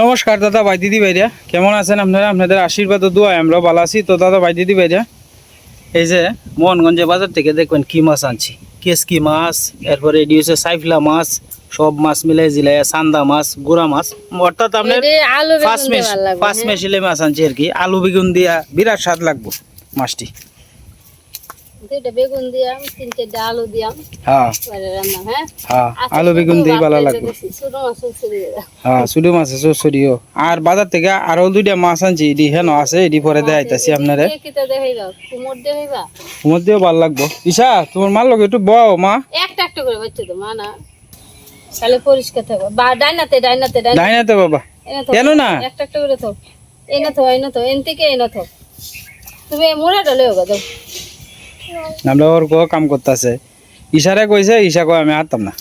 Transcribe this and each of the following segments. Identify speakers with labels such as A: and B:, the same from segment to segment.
A: নমস্কার দাদা ভাই দিদি ভাইরা। কেমন আছেন আপনারা? আপনাদের আশীর্বাদ ও দোয়া আমরা ভালো আছি। তো দাদা ভাই দিদি ভাইরা এই যে মোহনগঞ্জে বাজার থেকে দেখবেন কি মাছ আনছি। কেসকি মাছ এরপরে এটি হচ্ছে সাইফলা মাছ সব মাছ মিলাই জিলাই সান্দা মাছ গুড়া মাছ। অর্থাৎ আপনার পাঁচ মেশ
B: হ্যাঁ।
A: মেশিলে মাছ আনছি আর কি। আলু বেগুন দিয়া বিরাট স্বাদ লাগবো মাছটি।
B: দুইটা বেগুন দিয়াম তিন চারটা আলু দিয়াম।
A: হ্যাঁ।
B: রান্না হ্যাঁ?
A: হ্যাঁ
B: আচ্ছা,
A: আলু বেগুন
B: শুধু
A: দিয়ে ভালো লাগবে।
B: মাছ।
A: হ্যাঁ শুধু সরিও আর বাজার থেকে আরও দুইটা মাছ আনছি এটি হেন আছে এটি পরে দেখাইতেছি আপনারে।
B: দিয়ে দেখাইবা? কুমোর
A: তোমার দিয়েও ভালো লাগবো। ঈশা তোমার মার লোক একটু বও মা।
B: একটা একটা করে বাচ্চা তো মা না। তাহলে পরিষ্কার থাকবে বা ডাইনাতে ডাইনাতে
A: বাবা। কেন না?
B: একটা একটা করে তো এনে তো এনে তো এন থেকে এনে তো তুমি মোড়া ডলে হোক দাও
A: আমরা ওর গো কাম করতেছে। ইশারে কইছে ঈশা কয় আমি হারতাম না।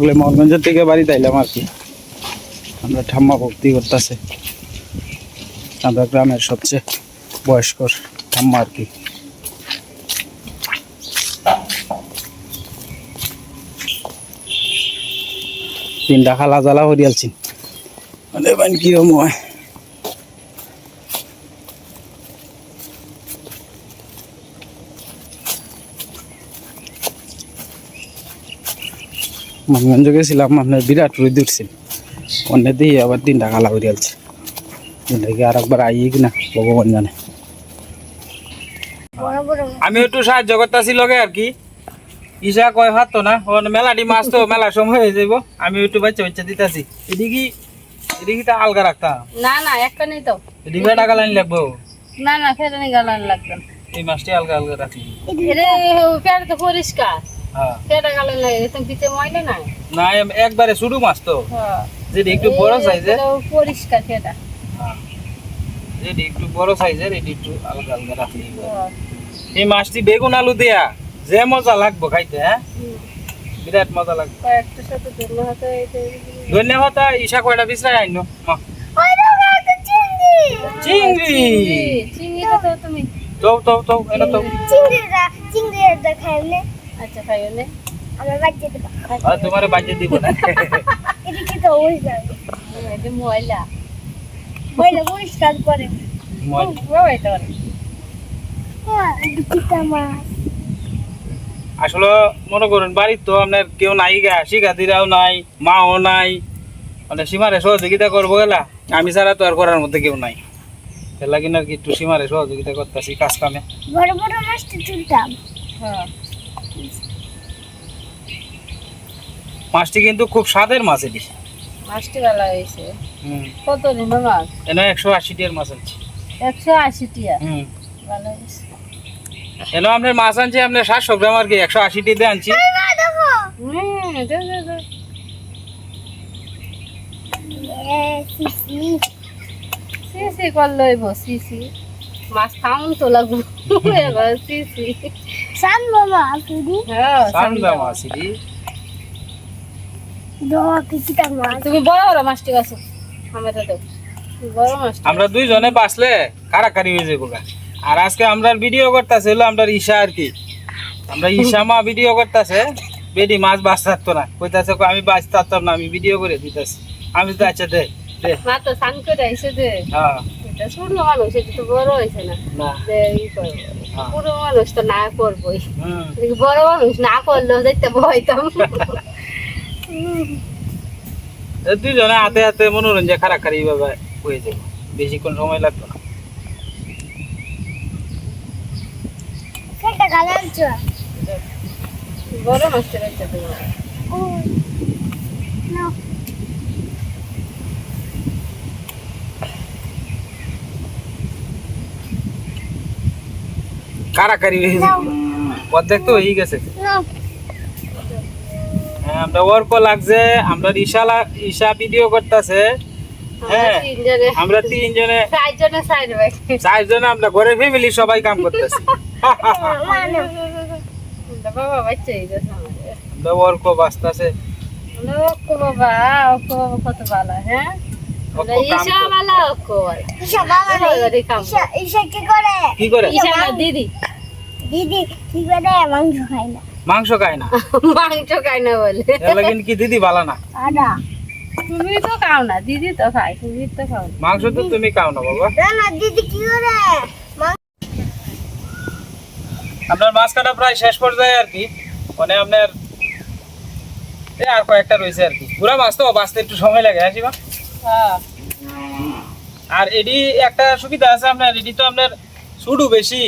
A: তাহলে মোহনগঞ্জের থেকে বাড়ি তাইলাম আর কি। আমরা ঠাম্মা ভক্তি করতেছে। আমরা গ্রামের সবচেয়ে বয়স্ক ঠাম্মা আর কি। তিনটা খালা জ্বালা হরিয়ালছি মানে কি হয় মানগঞ্জ গেছিলাম আপনার বিরাট রোদ উঠছিল অন্য দিয়ে আবার তিনটা কালা করে আলছে। তিনটাকে আর একবার আইয়ে কিনা ভগবান জানে। আমি একটু সাহায্য করতেছি লগে আর কি। ইসা কয় ভাত তো না? মেলাটি মাছ তো মেলা সময় হয়ে যাব আমি একটু বাচ্চা বাচ্চা দিতেছি। এদিকে এদিকে তো আলগা রাখতাম।
B: না না একটা নেই তো।
A: এদিকে টাকা লাইন লাগবো?
B: না না নিয়ে গালান লাগবে
A: এই মাছটি আলগা আলগা রাখি।
B: এরে পেয়ার তো পরিষ্কার।
A: হ্যাঁ।
B: নাই
A: না এম- একবারে শুরু মাছ তো।
B: হ্যাঁ।
A: যেটি একটু বড় সাইজের
B: পরিষ্কার সেটা
A: যেটি একটু বড় সাইজের এটি একটু আলগা রাখি এই মাছটি বেগুন আলু দেয়া যে মজা লাগবো খাইতে হ্যাঁ? বিরাট মজা লাগবে।
B: সাথে যে
A: ধন্যবাদ ঈশা কয়টা আইন? চিংড়ি।
B: চিংড়িটা তো তুমি।
A: তো তো তো এটা তো
B: আচ্ছা খাইও নে
A: আর তোমার বাজে দিব না।
B: এই যে ময়লা।
C: পরিষ্কার করে।
B: ওই
A: আসলে মনে করুন বাড়ির তো আপনার কেউ নাই গা শিখাতিরাও নাই মাও নাই। মানে সীমারে সহযোগিতা করব গেলা আমি ছাড়া তো আর করার মধ্যে কেউ নাই। এলা কিনা কি একটু সীমারে সহযোগিতা করতেছি কাজ কামে
C: বড় বড় মাছটা তুলতাম।
B: হ্যাঁ।
A: মাছটি কিন্তু খুব স্বাদের মাছ এটি।
B: মাছটি ভালো হয়েছে। কত নিল মাছ?
A: এনে একশো আশি টিয়ার মাছ আনছি।
B: একশো আশি টিয়া ভালো হয়েছে।
A: এনে আপনার মাছ আনছি আপনার সাতশো গ্রাম আর কি একশো আশি টি দিয়ে আনছি।
B: হুম দে দে দে। সি সি। কর লইব সি সি। মাছ খাওন তো লাগবো। এবার
C: সান
B: হ্যাঁ
A: সান্দা মাছ এটি
C: দোয়া কিছুটা মাছ
B: তুমি বড় বড় মাছটি গাছো আমরা তো দেব বড় মাছটা
A: আমরা দুইজনে বাঁচলে কারাকারি হয়ে যাব আর আজকে আমরা ভিডিও করতেছে হলো আমরা ঈশা আর কি। আমরা ঈশা মা ভিডিও করতেছে বেডি মাছ বাঁচ থাকতো না। কইতাছে কই আমি বাঁচ থাকতাম না আমি ভিডিও করে দিতেছি। আমি তো আচ্ছা দে দে।
B: মা তো স্নান করে আইসে যে
A: হ্যাঁ।
B: এটা ছোট মানুষ এটা তো বড় হয়েছে না।
A: না।
B: যে ই করব। পুরো মানুষ তো না করবোই। বড় মানুষ না করলেও দেখতে ভয়তাম।
A: এই দুইজনে হাতে হাতে মনোরঞ্জন খারাকারি ভাবে হয়ে যাবে বেশিক্ষণ সময় লাগতো না।
B: বড়
A: কারাকারি অর্ধেক তো হয়ে গেছে। হ্যাঁ, আমরা ওয়ার্কও লাগছে আমরা ঈশা ঈশা ভিডিও করতেছে। হ্যাঁ। আমরা তিনজনে।
B: চারজনে
A: আমরা ঘরের ফ্যামিলি সবাই কাম করতেছি।
C: মানে
A: আমরা বাঁচতেছে।
B: বাবা কত ভালো হ্যাঁ?
C: কি করে?
B: দিদি।
C: দিদি কি করে মাংস খায় না।
A: মাংস খায় না?
B: মাংস খাই না বলে।
A: এগুলা কিন্তু কি দিদি ভালো না?
C: আদা।
B: তুমি তো খাও না দিদি তো খায় তুমি তো খাও
A: মাংস তো তুমি খাও না বাবা।
C: না দিদি কি করে?
A: আপনার মাছ কাটা প্রায় শেষ পর্যায়ে আর কি। মানে আপনার আর কয়েকটা রয়েছে আর কি। পুরা মাছ তো বাঁচতে একটু সময় লাগে হ্যাঁ শিবা?
B: হ্যাঁ।
A: আর এডি একটা সুবিধা আছে আপনার এডি তো আপনার সুডু বেশি।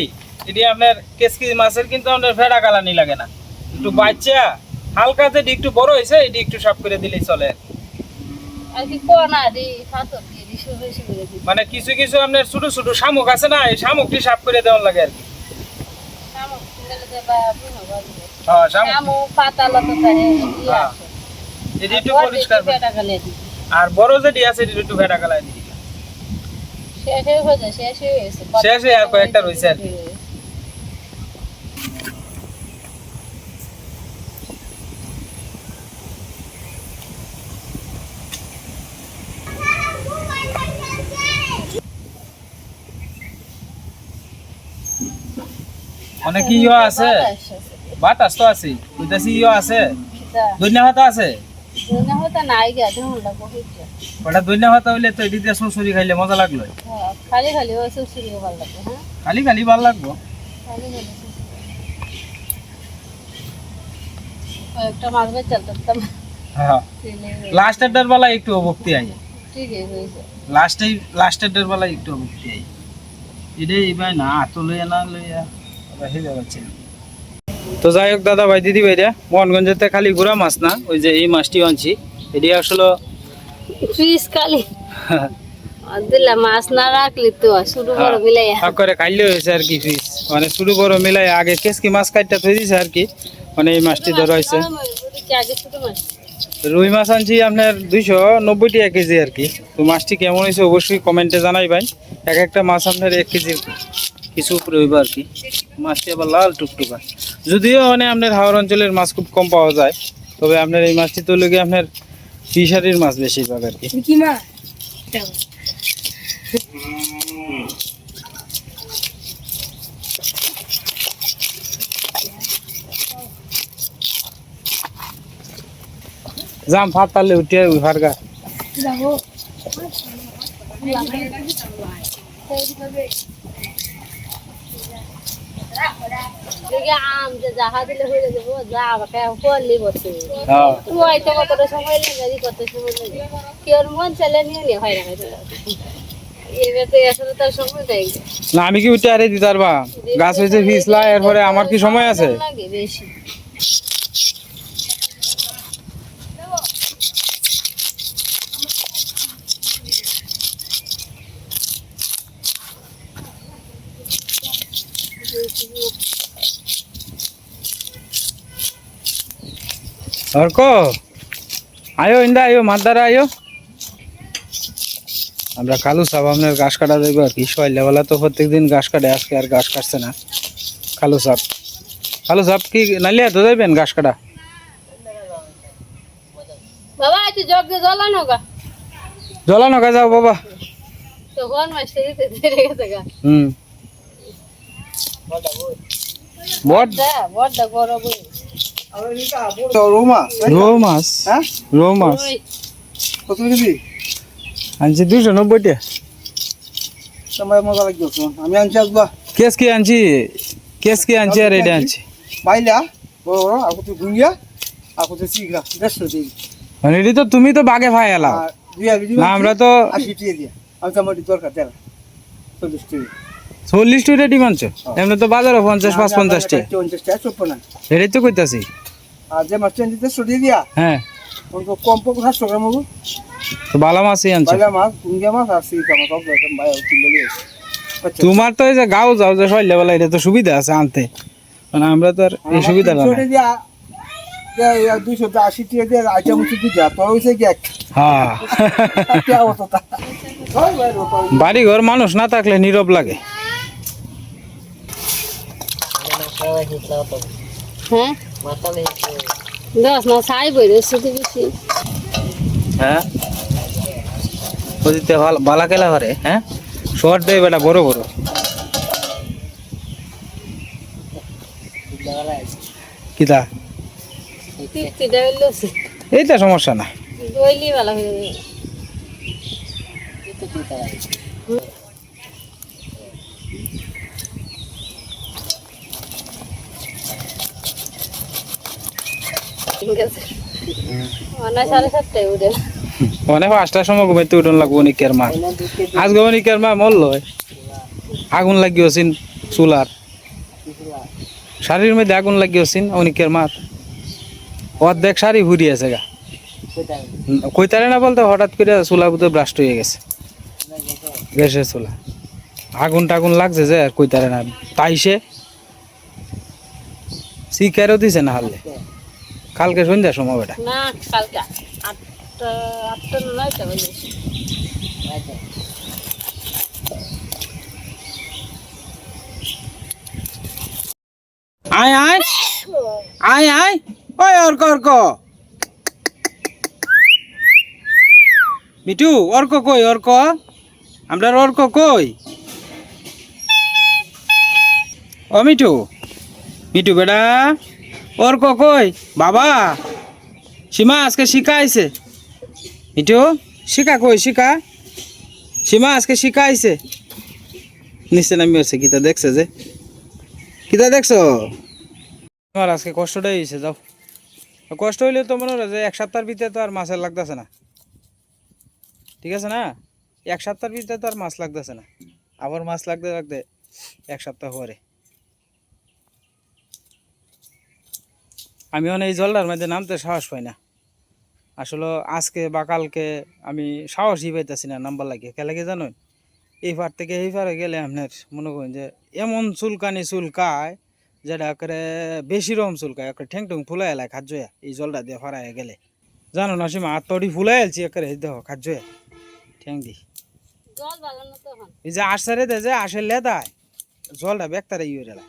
A: এডি আপনার কেসকি মাছের কিন্তু আপনার ফেডা কালানি লাগে না। একটু বাচ্চা হালকা যেটি একটু বড় হয়েছে এটি একটু সাফ করে দিলেই চলে। মানে কিছু কিছু আপনার ছোট ছোট শামুক আছে না এই শামুকটি সাফ করে দেওয়ার লাগে আর কি। এটি আর বড় যেটি আছে এটি একটু ফেডা কালায় দিই
B: শেষ হয়ে গেছে শেষ হয়ে গেছে।
A: শেষ হয়ে আর কয়েকটা রয়েছে আর কি। অনেক ইয়ে আছে। বাতাস তো আছে। কইতাছি ইয়ে আছে। ধনিয়া পাতা আছে?
B: দুনা হতা নাই গা ধুন লাগবো হইছে
A: ওটা ধনিয়া পাতা হইলে তো এটি দিয়ে সুসুরি খাইলে মজা লাগল
B: হ্যাঁ, খালি খালি ওই সুসুরি ভালো লাগে হ্যাঁ
A: খালি খালি ভালো লাগবো।
B: খালি খালি সুসুরি। কয়েকটা মাছ বেচাল তো
A: হ্যাঁ। লাস্টের ডের বেলা একটু অভক্তি আই।
B: ঠিকই হয়েছে।
A: লাস্টে লাস্টের ডের বেলা একটু অভক্তি আই। এটাই এবার না আতো লইয়া না লইয়া। হেবে যাচ্ছে তো যাই হোক দাদা ভাই দিদি ভাইরা মোহনগঞ্জেতে খালি ঘোরা মাছ না? ওই যে এই মাছটি আনছি। এটি আসলে
B: ফ্রিজ খালি। দিলা মাছ না রাখলি তো শুরু বড় মিলাই
A: ভাগ করে খাইলে হয়েছে আর কি মানে শুরু বড় মিলাই আগে কেসকি মাছ কাটটা থই দিছে আর কি। মানে এই মাছটি ধরা হয়েছে। রুই মাছ আনছি আপনার দুইশো নব্বই টাকা কেজি আর কি। তো মাছটি কেমন হয়েছে অবশ্যই কমেন্টে জানাই ভাই। এক একটা মাছ আপনার এক কেজির কিছু উপরে হইব আর কি। মাছটি আবার লাল টুকটুকা। যদিও মানে আপনার হাওড় অঞ্চলের মাছ খুব কম পাওয়া যায় তবে আপনার এই মাছটি তো লেগে আপনার ফিশারির মাছ বেশিরভাগ আর কি। যাম ভাত পারলে উঠে উঠার গা।
C: যাব।
B: না
A: আমি কি উঠে আরে দিতে পারবা? গাছ হয়েছে ফিসলা এরপরে আমার কি সময় আছে?
B: বেশি।
A: অর্ক আয়ো ইন্দা আয়ো মাদারা আয়ো আমরা কালু সাহেব আপনার ঘাস কাটা দেবো আর কি সকালবেলা তো প্রত্যেকদিন ঘাস কাটে আজকে আর ঘাস কাটছে না কালু সাহেব কালু সাহেব কি নালিয়া তো যাইবেন ঘাস কাটা
B: বাবা একটু জগ দিয়ে জ্বলানো গা
A: জলানো গা যাও বাবা
B: তখন মাছটা দিতে ধরে গেছে গা
A: হুম বট
B: দা বড়টা বড় বই
D: রৌ মাছ
A: রৌ মাছ
D: হ্যাঁ?
A: রৌ মাছ
D: কত কেজি
A: আনছি দুশো নব্বইটা।
D: তোমার মজা লাগবে। আমি আনছি আসবা
A: কেস কি আনছি? কেস কি আনছি আর এটা আনছি।
D: বাইলা বড় বড় আর কত গুঙ্গিয়া আর কত চিগড়া দেড়শো দিই
A: মানে এটি তো তুমি তো বাগে ভাই না আমরা তো
D: আশি টিয়ে দিয়া। আমি তো আমার দরকার তেল চল্লিশ টিয়ে
A: চল্লিশ টুইটা ডিম আনছো এমনি তো বাজারে পঞ্চাশ পাঁচ পঞ্চাশ টাকা।
D: চপ্পন
A: এটাই তো কইতাছি।
D: আর যে মাছটা আনছি দেড়শো দিয়া
A: হ্যাঁ।
D: অন্তত কম পক্ষে সাতশো গ্রাম হব।
A: তো ভালো মাছই আনছো।
D: বাইলা মাছ মাছ আর চিগড়া মাছ সব রকম ভাই কিলো দিয়ে আচ্ছা।
A: তোমার তো এই যে গাও যাও যে সইলে বেলা এটা তো সুবিধা আছে আনতে। মানে আমরা তো আর এই
D: দিয়া দুইশো আশি দিয়ে আইটেম হয়েছে কি
A: হ্যাঁ।
D: হয়
A: বাড়ি ঘর মানুষ না থাকলে নীরব লাগে।
B: হ্যাঁ? দশ বই বেশি।
A: হ্যাঁ? বালা কেলা ঘরে হ্যাঁ? শর্ট দেয় বেটা বড় বড়। কিতা? এইটা সমস্যা না।
B: দইলি ভালো হয়ে যাবে মানে
A: পাঁচটার সময় ঘুমাইতে উঠন লাগবো নিকের মা। আজ গো নিকের মা মরল আগুন লাগিয়েছিন চুলার। শাড়ির মধ্যে আগুন লাগিয়েছিন অনিকের মার। অর্ধেক শাড়ি ঘুরিয়েছে গা। কইতারে না বলতে হঠাৎ করে চুলা বুতে ব্রাস্ট হয়ে গেছে। গ্যাসের চুলা। আগুন টাগুন লাগছে যে আর কইতারে না। তাইসে। শিকারও দিছে না হারলে। কালকে সন্ধ্যার সময় বেটা
B: না কালকে আটটা আটটা না নয়টা বাজে।
A: আয় আয়। আয় আয়। ওই অর্ক অর্ক। মিঠু অর্ক কই অর্ক? আমরা অর্ক কই? ও মিঠু। মিঠু বেটা। অর্ক কই? বাবা, সীমা আজকে শিখা আইছে। মিঠু, শিখা কই, শিখা? সীমা আজকে শিখা আইছে। নিচে নামি আছে গীতা দেখছে যে। কিতা দেখছ? আমার আজকে কষ্টটাই হয়েছে যাও। কষ্ট হইলে তো মনে হয় যে এক সপ্তাহের ভিতরে তো আর মাছের লাগতেছে না। ঠিক আছে না? এক সপ্তাহের ভিতরে তো আর মাছ লাগতেছে না। আবার মাছ লাগতে লাগতে এক সপ্তাহ পরে। আমি অনেক এই জলটার মধ্যে নামতে সাহস পাই না। আসলে আজকে বা কালকে আমি সাহসই পাইতেছি না নাম্বার লাগে। কেলাকে জানুন এই পার থেকে এই পারে গেলে আপনার মনে করেন যে এমন চুলকানি চুলকায় যেটা করে বেশি রকম চুলকায় একটা ঠ্যাং ট্যাং ফুলাই এলায় খাদ্য এই জলটা দিয়ে ফারায় গেলে। জানো না সীমা আত্মটি ফুলাই এলছি একেবারে দেখো খাদ্য ঠ্যাং দি। এই যে আসারে দে যে আসে লেদায় জলটা বেকতারে ইয়ে রেলা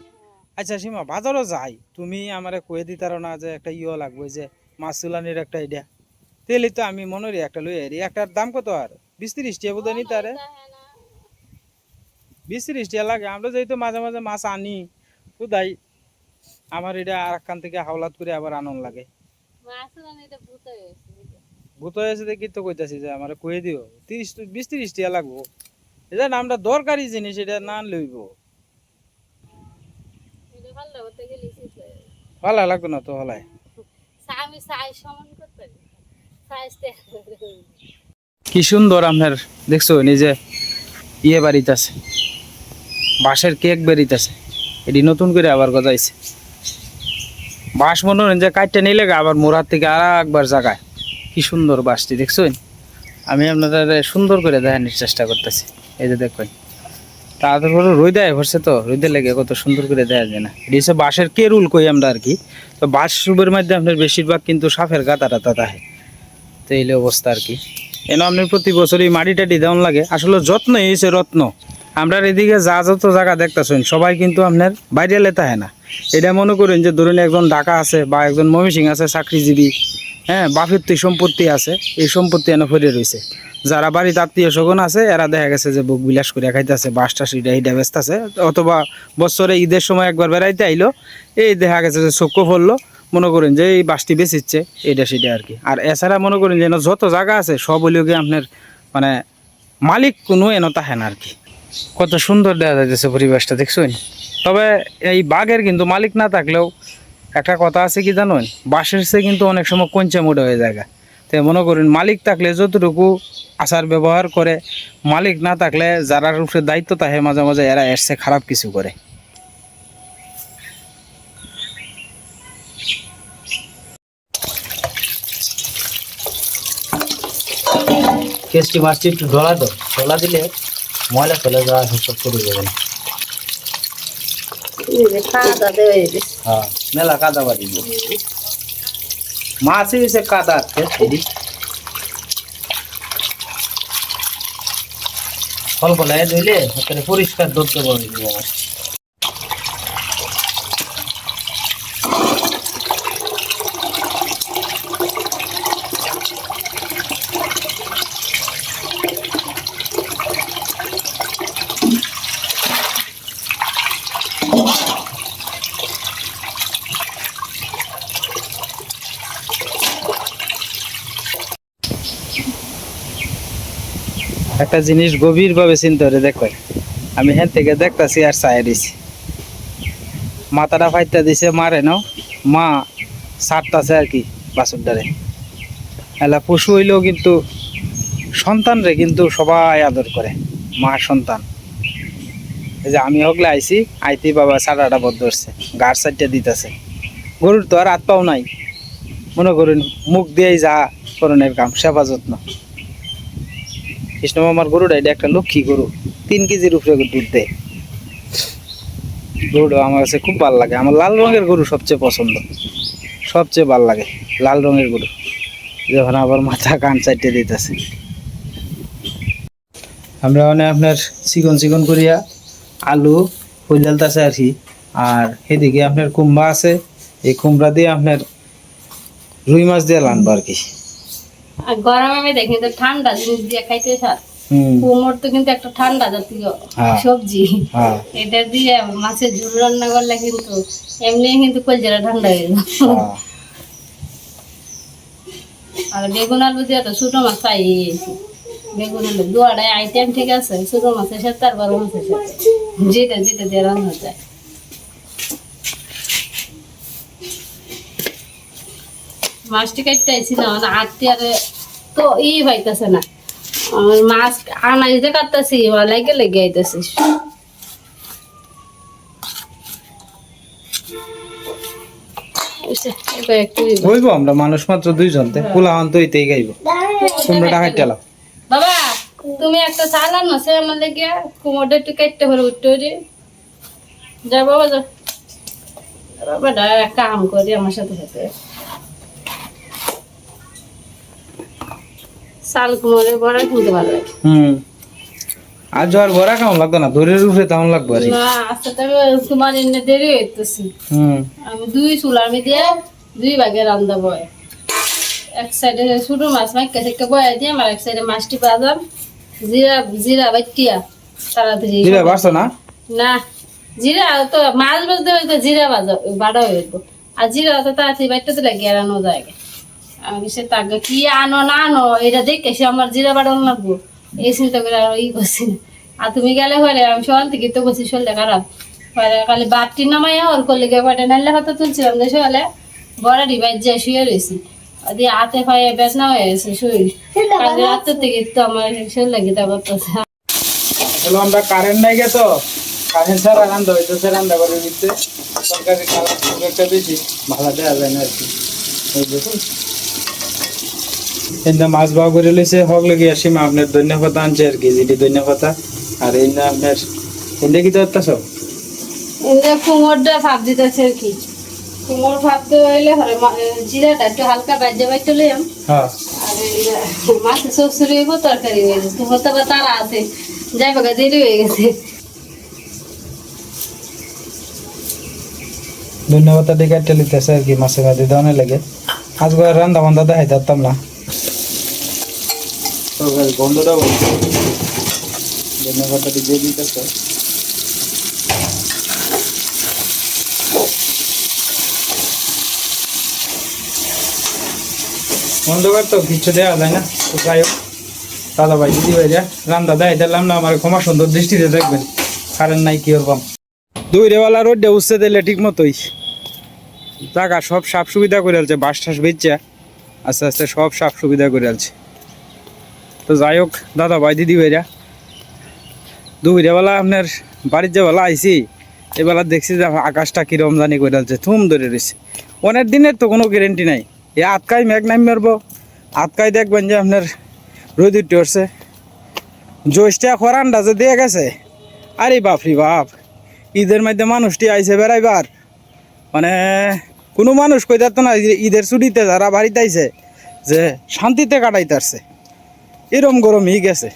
A: আচ্ছা সীমা বাজারও যাই তুমি আমারে কয়ে দিতারো না যে একটা ইয়ে লাগবে যে মাছ চুলানির একটা আইডিয়া তেলি তো আমি মনে করি একটা লই আরি একটার দাম কত আর? বিশ তিরিশ টিয়া বোধ নিতারে বিশ তিরিশ টিয়া লাগে। আমরা যেহেতু মাঝে মাঝে মাছ আনি কোথায় আমার এটা আর একখান থেকে হাওলাত করে আবার আনন্দ লাগে।
B: ভূত
A: হয়েছে দেখি তো কইতাছি যে আমার কয়ে দিও। তিরিশ বিশ তিরিশ টিয়া লাগবো। এটা নামটা দরকারি জিনিস এটা না লইব লাগতো না তো কি সুন্দর আপনার, দেখছ নিজে ইয়ে বাড়িতেছে বাঁশের কেক বেরিতেছে এটি নতুন করে আবার গজাইছে। বাঁশ মনে হয় যে কাটতে নিলে আবার মোড়ার থেকে আর একবার জাগায়। কি সুন্দর বাঁশটি দেখছেন আমি আপনাদের সুন্দর করে দেখানোর চেষ্টা করতেছি। এই যে দেখবেন তারপরে রোদায় ভরছে তো, রোদে লেগে কত সুন্দর করে দেয়া যায় না। এটি হচ্ছে বাঁশের কেরুল কই আমরা আর কি? তো বাঁশ রূপের মধ্যে আপনার বেশিরভাগ কিন্তু সাফের গাতা টাতা থাকে তো এই অবস্থা আর কি। এন আপনার প্রতি বছরই মাটি টাটি দেওয়ান লাগে। আসলে যত্ন হয়েছে রত্ন। আমরা এদিকে যা যত জায়গা দেখতেছেন, সবাই কিন্তু আপনার বাইরে লেতা হয় না। এটা মনে করেন যে ধরুন একজন ঢাকা আছে বা একজন ময়মনসিং আছে, চাকরিজীবী হ্যাঁ বাপের তুই সম্পত্তি আছে, এই সম্পত্তি এনে ফিরে রয়েছে যারা বাড়িতে আত্মীয় স্বজন আছে, এরা দেখা গেছে যে বুক বিলাস করে খাইতেছে বাসটা সিটা ব্যস্ত আছে অথবা বছরে ঈদের সময় একবার বেড়াইতে আইলো, এই দেখা গেছে যে চক্ষু পড়ল, মনে করেন যে এই বাসটি বেচিচ্ছে, এইটা সেটা আর কি। আর এছাড়া মনে করেন যে যত জায়গা আছে, সব হইলেও গিয়ে আপনার মানে মালিক কোনো এন তাহে না আর কি। কত সুন্দর দেখা যাইতেছে পরিবেশটা, দেখছেন? তবে এই বাঘের কিন্তু মালিক না থাকলেও একটা কথা আছে কি জানেন? বাসের সে কিন্তু অনেক সময় কঞ্চে মোড়ে হয়ে যায় তো মনে করেন মালিক থাকলে যতটুকু আচার ব্যবহার করে মালিক না থাকলে যারা উপরে দায়িত্ব থাকে মাঝে মাঝে এরা এসছে খারাপ কিছু করে। কেসটি মাছটি একটু ডলা তো ডলা দিলে ময়লা ফেলে যাওয়া সব করে দেবেন।
B: হয়ে
A: হ্যাঁ মেলা কাদা বাড়ি মাছই হয়েছে কাদা এদি ফল ফলায় ধুইলে পরিষ্কার ধরতে পারবি মাছ একটা জিনিস গভীরভাবে চিন্তা করে দেখো আমি হেন থেকে দেখতাছি আর চাই দিছি। মাথাটা ফাইটা দিছে, মারে ন মা সারতাছে আর কি বাসুরটারে এলা পশু হইলেও কিন্তু সন্তান রে কিন্তু সবাই আদর করে, মা সন্তান। এই যে আমি হগলে আইছি, আইতি বাবা সারাটা বদ্ধ ধরছে গার সাইডটা দিতেছে। গরুর তো আর হাত পাও নাই। মনে করুন, মুখ দিয়েই যা করণের কাম, সেবা যত্ন। কৃষ্ণ মামার গরুটা এটা একটা লক্ষ্মী গরু, তিন কেজির উপরে দুধ দেয়। গরুটা আমার কাছে খুব ভালো লাগে। আমার লাল রঙের গরু সবচেয়ে পছন্দ। সবচেয়ে ভালো লাগে লাল রঙের গরু। যখন আবার মাথা কান চাইটে দিতেছে। আমরা মানে আপনার চিকন চিকন করিয়া আলু ফুলতাছে আর কি। আর এদিকে আপনার কুমড়া আছে। এই কুমড়া দিয়ে আপনার রুই মাছ দিয়ে রানবো আর কি।
B: আর গরমে আমি দেখি তো ঠান্ডা জিনিস দিয়ে খাইতে কুমোর তো কিন্তু একটা ঠান্ডা জাতীয়
A: হ্যাঁ।
B: সবজি।
A: হ্যাঁ।
B: এটা দিয়ে মাছের ঝোল রান্না করলে কিন্তু এমনি কিন্তু কলজারা ঠান্ডা হয়ে
A: হ্যাঁ।
B: আর বেগুন আলু দিয়ে তো ছোটো মাছ পাই বেগুন আলু দুয়াটাই আইটেম ঠিক আছে ছোটো মাছের সাথে আর বড় মাছের সাথে। যেটা যেটা দিয়ে রান্না যায় মাছটি কাটতে আইছি না মানে আটটি আর তো ই পাইতেছে না। আমার মাছ আনা দিতে কাটতেছি লেগে লেগে আইতেছি। এবার
A: আমরা মানুষ মাত্র দুইজন তে পোলা হন তো গাইব। তোমরা টাকা টেলাও
B: বাবা তুমি একটা চালান আমার লেগে একটু কাটতে উঠতে যা বাবা যা। বাবাটা কাম করি আমার সাথে সাথে। শাল বড়া কিনতে ভালো লাগে
A: হুম। আর জোয়ার ভরা কেমন লাগতো না? উপরে তেমন লাগবে আর
B: না তো তোমার দেরি হইতেছি।
A: হুম।
B: আমি দুই চুলার মধ্যে দুই ভাগে রান্দা বয়। এক সাইডে ছোটো মাছ মাইকা থেকে বয়া দিয়ে আমার এক সাইডে মাছটি বাজাম জিরা জিরা বাটিয়া তাড়াতাড়ি।
A: দিলে পারছ না?
B: না জিরা তো মাছ বাজতে হইতো জিরা বাজা বাড়া হইতো আর জিরা তো তাড়াতাড়ি বাইতে দিলে গেরানো যায়। আমি সে তাকে কি আনো না আনো এটা দেখে সে আমার জিরা বাড়ানো লাগবো। এই চিন্তা করে আর ই করছি না। আর তুমি গেলে হলে আমি সকাল থেকে তো বসি শরীরটা খারাপ। পরে খালি বাপটি নামাই ওর করলে গিয়ে পাটে নাইলে হয়তো তুলছিলাম যে সকালে বড় ডিভাইস যায় শুয়ে রয়েছি দিয়ে হাতে পায়ে বেচনা হয়ে গেছে শরীর। কাল রাতের থেকে তো আমার শরীর লাগে তা করতেছে।
A: আমরা কারেন্ট নাই গে তো? কারেন্ট ছাড়া রান্না হইতেছে রান্না করে দিচ্ছে সরকারি খারাপ খুব একটা বেশি ভালো দেওয়া যায় না আর কি। এনে মাছ বাও করে লইছে হক লেগে আসি মা আপনার ধন্যবাদ আনছে আর কি যেটি ধন্যবাদ। আর এই না আপনার এনে কি তো সব
B: এমনি কুমোরটা ভাব দিতেছে আর কি। কুমোর ভাবতে হইলে হরে জিরাটা একটু হালকা বাজে বাইতে লইম
A: হ্যাঁ।
B: আর এই মাছের সবসুরি হইব তরকারি হয়ে গেছে কুমোর তো আবার তারা আছে। যাই বাগা দেরি হয়ে গেছে।
A: ধন্যবাদ ডেকে টেলিতেছে আর কি মাছে ভাজি দেওয়ানে লাগে। আজকে রান্না বান্ধা দেখাই দিতাম না। তো গন্ধটা বলছে। দিয়ে দিতেছে অন্ধকার তো কিচ্ছু দেওয়া যায় না। তো যাই হোক, দাদা ভাই, দিদি ভাই রান্না দেয় দিলাম না আমার ক্ষমা সুন্দর দৃষ্টিতে দেখবেন। কারেন্ট নাই, কি ওরকম? দুই রেওয়ালা রোডে উঠছে দিলে ঠিক মতোই। জায়গা সব সাফ সুবিধা করে আলছে বাস টাস বেচছে আস্তে আস্তে সব সাফ সুবিধা করে আলছে। তো যাই হোক, দাদা ভাই, দিদি ভাইরা। দুই রেওয়ালা আপনার বাড়ির যে বেলা আইসি এবেলা দেখছি যে আকাশটা কিরম জানি করে আলছে থুম ধরে রয়েছে অনেক দিনের তো কোনো গ্যারেন্টি নাই। এ আটকাই মেঘ নামি মারবো। আটকাই দেখবেন যে আপনার রোদ উঠতে উঠছে। জোশটা খরানটা যে দিয়ে গেছে। আরে বাপরি বাপ, ঈদের মধ্যে মানুষটি আইছে বেড়াইবার। মানে কোনো মানুষ কই না ঈদের ছুটিতে যারা বাড়িতে আইছে, যে শান্তিতে কাটাইতে এরম গরম হয়ে গেছে।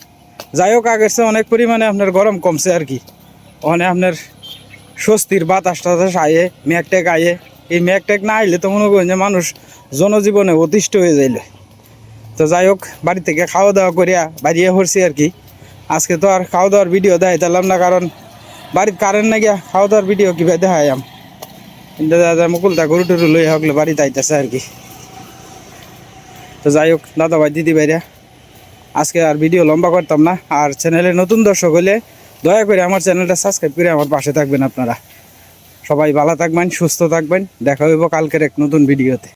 A: যাই হোক আগের চেয়ে অনেক পরিমাণে আপনার গরম কমছে আর কি। ওখানে আপনার স্বস্তির বাতাস টাতাস আয়ে মেঘ টেক আয়ে। এই মেঘ টেক না আইলে তো মনে করেন যে মানুষ জনজীবনে অতিষ্ঠ হয়ে যাইলে। তো যাই হোক, বাড়ি থেকে খাওয়া দাওয়া করিয়া বাড়িয়ে পড়ছি আর কি। আজকে তো আর খাওয়া দাওয়ার ভিডিও দেখাইতাম না, কারণ বাড়ির কারেন্ট না গিয়া খাওয়া দাওয়ার ভিডিও কীভাবে দেখাইম কিন্তু দাদা মুকুলটা গরু টরু লই হকলে বাড়িতে আইতেছে আর কি। তো যাই হোক দাদা ভাই দিদি ভাইরা আজকে আর ভিডিও লম্বা করতাম না। আর চ্যানেলে নতুন দর্শক হলে দয়া করে আমার চ্যানেলটা সাবস্ক্রাইব করে আমার পাশে থাকবেন আপনারা। সবাই ভালো থাকবেন, সুস্থ থাকবেন। দেখা হইব কালকের এক নতুন ভিডিওতে।